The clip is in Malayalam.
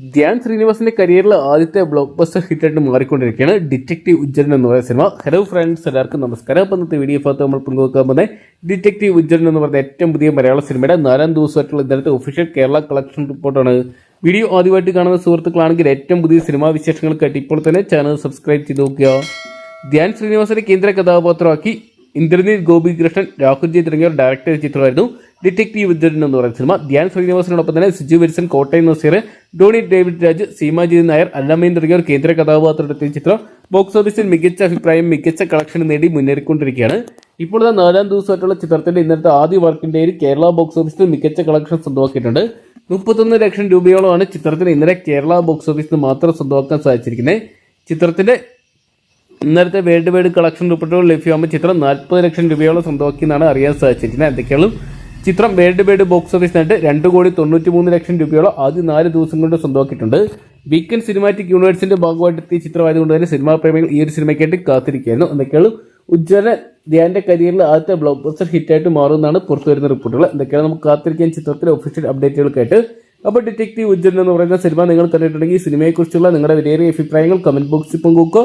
ധ്യാൻ ശ്രീനിവാസിന്റെ കരിയറിലെ ആദ്യത്തെ ബ്ലോക്ക് ബസ്റ്റർ ഹിറ്റായിട്ട് മാറിക്കൊണ്ടിരിക്കുകയാണ് ഡിറ്റക്റ്റീവ് ഉജ്ജരൻ എന്ന് പറയുന്ന സിനിമ. ഹലോ ഫ്രണ്ട്സ് എല്ലാവർക്കും നമസ്കാരം. അപ്പം ഇന്നത്തെ വീഡിയോ ഭാഗത്ത് നമ്മൾ പങ്കുവെക്കാൻ പോകുന്നത് ഡിറ്റക്റ്റീവ് ഉജ്ജരൻ എന്ന് പറയുന്ന ഏറ്റവും പുതിയ മലയാള സിനിമയുടെ നാലാം ദിവസമായിട്ടുള്ള ഇന്നലത്തെ ഒഫീഷ്യൽ കേരള കളക്ഷൻ റിപ്പോർട്ടാണ് വീഡിയോ ആദ്യമായിട്ട് കാണുന്ന സുഹൃത്തുക്കളാണെങ്കിൽ ഏറ്റവും പുതിയ സിനിമാ വിശേഷങ്ങൾക്കായിട്ട് ഇപ്പോൾ തന്നെ ചാനൽ സബ്സ്ക്രൈബ് ചെയ്ത് നോക്കുക. ധ്യാൻ ശ്രീനിവാസിനെ കേന്ദ്ര കഥാപാത്രമാക്കി ഇന്ദ്രനീത് ഗോപികൃഷ്ണൻ രാഹുൽജി തുടങ്ങിയവർ ഡയറക്ടർ ചിത്രമായിരുന്നു. ഡിറ്റക്റ്റീവ് വിദ്യുരൻ എന്ന് പറയുന്ന സിനിമ. ധ്യാൻ ശ്രീനിവാസനോടൊപ്പം തന്നെ Siju Wilson Kottayam Nazeer Dony David Raj Seema G Nair അല്ലാമയും തുടങ്ങിയവർ കേന്ദ്ര കഥാപാത്രമെത്തിയ ചിത്രം. ബോക്സ് ഓഫീസിൽ മികച്ച അഭിപ്രായം മികച്ച കളക്ഷൻ നേടി മുന്നേറിക്കൊണ്ടിരിക്കുകയാണ്. ഇപ്പോൾ നാലാം ദിവസമായിട്ടുള്ള ചിത്രത്തിന്റെ ഇന്നത്തെ ആദ്യ വർക്കിന്റെ കേരള ബോക്സ് ഓഫീസിൽ മികച്ച കളക്ഷൻ സ്വന്തമാക്കിയിട്ടുണ്ട്. മുപ്പത്തൊന്ന് ലക്ഷം രൂപയോളമാണ് ചിത്രത്തിന് ഇന്നലെ കേരള ബോക്സ് ഓഫീസിൽ മാത്രം സ്വന്തമാക്കാൻ സാധിച്ചിരിക്കുന്നത്. ചിത്രത്തിന്റെ ഇന്നലത്തെ വേൾഡ് വൈഡ് കളക്ഷൻ റിപ്പോർട്ടുകൾ ലഭ്യമാകുമ്പോൾ ചിത്രം നാൽപ്പത് ലക്ഷം രൂപയോളം സ്വന്തമാക്കിയെന്നാണ് അറിയാൻ സാധിച്ചിരിക്കുന്നത് എന്തൊക്കെയാണ് ചിത്രം വേൾഡ് വൈഡ് ബോക്സ് ഓഫീസിനായിട്ട് രണ്ട് കോടി തൊണ്ണൂറ്റി മൂന്ന് ലക്ഷം രൂപയോളം ആദ്യ നാല് ദിവസം കൊണ്ട് സ്വന്തമാക്കിയിട്ടുണ്ട്. വീക്കെൻഡ് സിനിമാറ്റിക് യൂണിവേഴ്സിന്റെ ഭാഗമായിട്ട് എത്തിയ ചിത്രമായതുകൊണ്ട് തന്നെ സിനിമാ പ്രേമികൾ ഈ ഒരു സിനിമയ്ക്കായിട്ട് കാത്തിരിക്കുകയായിരുന്നു. എന്തൊക്കെയാണ് ഉജ്ജ്വല ധ്യാന്റെ കരിയറിൽ ആദ്യത്തെ ബ്ലോക്ക് ബസ്റ്റർ ഹിറ്റായിട്ട് മാറുമെന്നാണ് പുറത്തുവരുന്ന റിപ്പോർട്ടുകൾ. എന്തൊക്കെയാണ് നമുക്ക് കാത്തിരിക്കാൻ ചിത്രത്തിലെ ഒഫീഷ്യൽ അപ്ഡേറ്റുകൾക്കായിട്ട് അപ്പോൾ ഡിറ്റക്റ്റീവ് ഉജ്ജ്വലൻ എന്ന് പറയുന്ന സിനിമ നിങ്ങൾ കണ്ടിട്ടുണ്ടെങ്കിൽ ഈ സിനിമയെക്കുറിച്ചുള്ള നിങ്ങളുടെ വിലയേറിയ അഭിപ്രായങ്ങൾ കമന്റ് ബോക്സിൽ പങ്കുവെക്കുക.